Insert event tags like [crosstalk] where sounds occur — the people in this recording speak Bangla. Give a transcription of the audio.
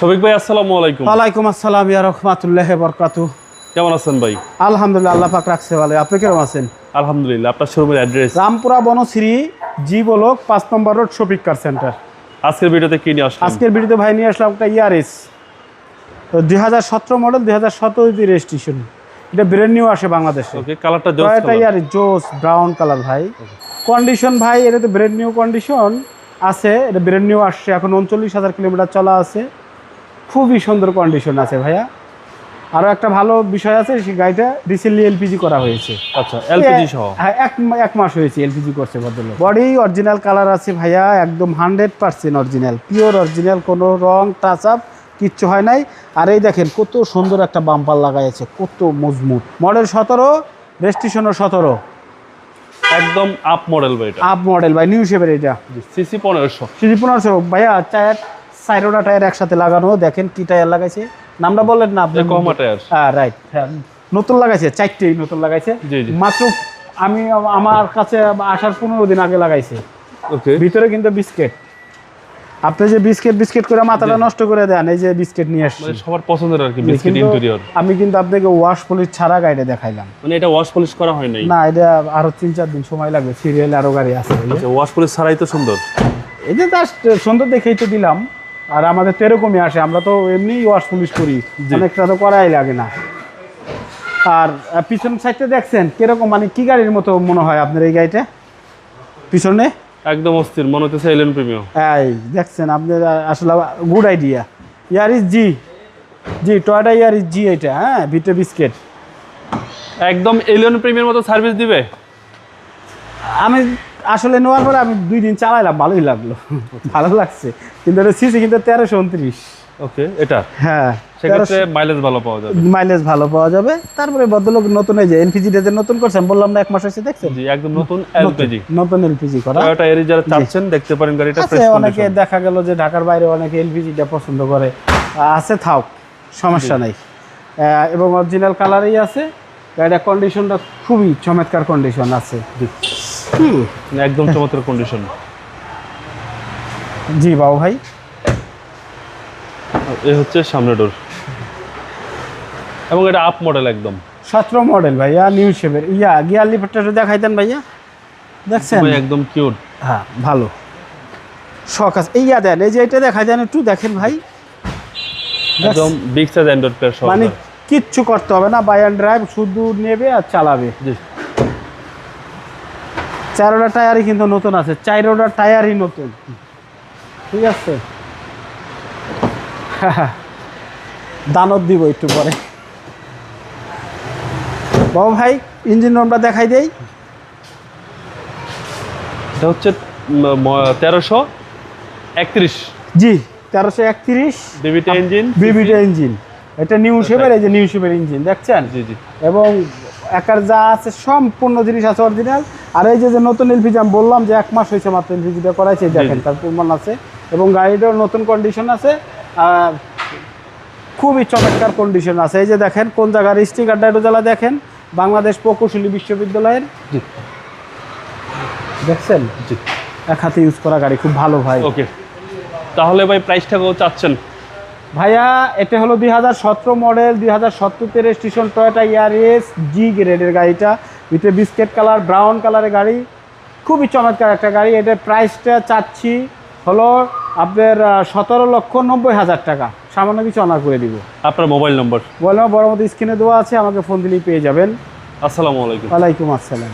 শফিক ভাই আসসালামু আলাইকুম। ওয়ালাইকুম আসসালাম ইয়া রহমাতুল্লাহ বরকাতু কেমন আছেন ভাই? আলহামদুলিল্লাহ আল্লাহ পাক রাখছে ভালো। আপনি কেমন আছেন? আলহামদুলিল্লাহ আপনার শোরুমের address? Rampura Banasree G block পাঁচ নম্বর রোড শপিক কার সেন্টার। আজকের ভিডিওতে কি নিয়ে আসলাম? আজকের ভিডিওতে ভাই নিয়ে আসলাম একটা ইয়ারিস। তো দুই হাজার সতেরো মডেল দুই হাজার সতেরো রেজিস্ট্রেশন এটা ব্র্যান্ড নিউ আসে বাংলাদেশে। ওকে কালারটা জোস এটা ইয়ারিস জোস ব্রাউন কালার ভাই। কন্ডিশন ভাই এটা তো ব্র্যান্ড নিউ কন্ডিশন আছে এটা ব্র্যান্ড নিউ আসছে এখন উনচল্লিশ হাজার কিলোমিটার চলা আছে। খুবই সুন্দর কন্ডিশন আছে ভাইয়া। আরও একটা ভালো বিষয় আছে সেই গাড়িটা রিসেন্টলি এলপিজি করা হয়েছে। আচ্ছা এলপিজি সহ? হ্যাঁ এক এক মাস হয়েছে এলপিজি করছে ভদ্রলোক। বডি অরিজিনাল কালার আছে ভাইয়া একদম hundred percent original pure original কোনো রং টাচ আপ কিচ্ছু হয় নাই। আর এই দেখেন কত সুন্দর একটা বাম্পার লাগাইছে কত মজবুত। মডেল সতেরো রেজিস্ট্রেশনও সতেরো। একদম আপ মডেল ভাই এটা। আপ মডেল ভাই নিউ শেপের এটা। সিসি পনেরোশো। সিজি পনেরোশো ভাইয়া টায়ার সাইরোটা টায়ার একসাথে লাগানো দেখেন কি টায়ার লাগাইছে। নামটা বললেন না আপনি? কমা টায়ার। হ্যাঁ রাইট হ্যাঁ নতুন লাগাইছে চারটেই নতুন লাগাইছে। মাত্র আমি আমার কাছে আসার পনেরো দিন আগে লাগাইছে। ভিতরে কিন্তু বিস্কিট। আপনি যে বিস্কিট বিস্কিট করে মাথাটা নষ্ট করে দেন এই যে বিস্কিট নিয়ে আসছি। মানে সবার পছন্দের আর কি বিস্কিট ইন্টেরিয়র আমি কিন্তু আপনাকে ওয়াশ পলিশ ছাড়া গাড়িটা দেখাইলাম। মানে এটা ওয়াশ পলিশ করা হয় নাই? না এটা আরও তিন চার দিন সময় লাগবে সিরিয়াল আরও গাড়ি আছে। যে। আচ্ছা ওয়াশ পলিশ ছাড়াই তো সুন্দর। এই যে জাস্ট সুন্দর দেখেই তো দিলাম। আর আমাদের তো এরকমই আসে আমরা তো এমনি ওয়াশ পলিশ করি অনেকটা তো করাই লাগে না। আর পিছন সাইডটা দেখছেন কীরকম মানে কি গাড়ির মতো মনে হয় আপনার এই গাড়িটা? পিছনে? একদম অস্থির মনে হচ্ছে এলেন প্রিমিয়াম এই দেখছেন আপনার আসলে good idea year is G G Toyota year is G এটা হ্যাঁ ভিটে বিস্কিট। একদম এলিয়ন প্রিমিয়ার মতো সার্ভিস দিবে? আমি আসলে নেওয়ার পরে আমি দুই দিন চালাইলাম ভালোই লাগল। ভালো লাগছে। কিন্তু এটা সিসি কিন্তু তেরোশো উনত্রিশ। ওকে এটা? হ্যাঁ সেক্ষেত্রে মাইলেজ ভালো পাওয়া যাবে। মাইলেজ ভালো পাওয়া যাবে। তারপরে ভদ্রলোক নতুন এই যে এলপিজি যে নতুন করছেন বললাম না এক মাস হয়েছে দেখছেন? জি একদম নতুন এলপিজি নতুন এলপিজি করা। টয়োটা এরি যারা চাচ্ছেন দেখতে পারেন গাড়িটা ফ্রেশ অনেকে দেখা গেল যে ঢাকার বাইরে অনেকে এলপিজিটা পছন্দ করে। আছে থাক সমস্যা নাই। এবং অরিজিনাল কালারই আছে। গাড়িটা কন্ডিশনটা খুবই চমৎকার কন্ডিশন আছে। একদম চমৎকার কন্ডিশন জি বাবু ভাই। এই হচ্ছে সামনে ডোর এবং এটা আপ মডেল একদম। সতেরো মডেল ভাইয়া নিউ শেপের ইয়া গিয়ার একটু দেখাইতেন ভাইয়া। দেখছেন? একদম কিউট হ্যাঁ ভালো। শখ আছে। ইয়া দেন এই যে এটা দেখা যান একটু দেখেন ভাই। একদম বিগ সাইজ অ্যান্ড্রয়েড প্লেয়ার মানে কিচ্ছু করতে হবে না। বাই অ্যান্ড ড্রাইভ শুধু নেবে আর চালাবে। জি। চারোটা টায়ারই কিন্তু নতুন আছে চারোটা টায়ারই নতুন। ঠিক আছে? [laughs] দানত দিব একটু পরে। বাবু ভাই ইঞ্জিন রুমটা দেখাই দেই। এটা হচ্ছে তেরোশো একত্রিশ। জি তেরোশো একত্রিশ। ডিবিটি ইঞ্জিন বিবিটা ইঞ্জিন এটা নিউ শেপের এই যে নিউ শেপের ইঞ্জিন দেখছেন? জি জি। এবং একার যা আছে সম্পূর্ণ জিনিস আছে অরিজিনাল আর এই যে যে নতুন এলপিজি আমি বললাম যে এক মাস হয়েছে মাত্র এলপিজিটা করাইছে দেখেন তার প্রমাণ আছে এবং গাড়িটার নতুন কন্ডিশন আছে আর খুবই চমৎকার কন্ডিশন আছে। এই যে দেখেন কোন জায়গার স্টিকারটা একটু জ্বালা দেখেন বাংলাদেশ প্রকৌশলী বিশ্ববিদ্যালয়ের। দেখছেন? এক হাতে ইউজ করা গাড়ি খুব ভালো ভাই। ওকে। তাহলে ভাই প্রাইসটা কত চাচ্ছেন? ভাইয়া এটা হলো দুই হাজার সতেরো মডেল দুই হাজার সতেরো সতেরোতে রেজিস্ট্রেশন টয়োটা ইয়ারএস জি গ্রেডের গাড়িটা। ভিতরে বিস্কেট কালার ব্রাউন কালারের গাড়ি। খুবই চমৎকার একটা গাড়ি। এটার প্রাইসটা চাচ্ছি হলো আপনার সতেরো লক্ষ নব্বই হাজার টাকা। সামান্য কিছু অনার করে দিব। আপনার মোবাইল নম্বর? মোবাইল নম্বর বড় মতো স্ক্রিনে দেওয়া আছে আমাকে ফোন দিলেই পেয়ে যাবেন। আসসালামু আলাইকুম। ওয়ালাইকুম আসসালাম।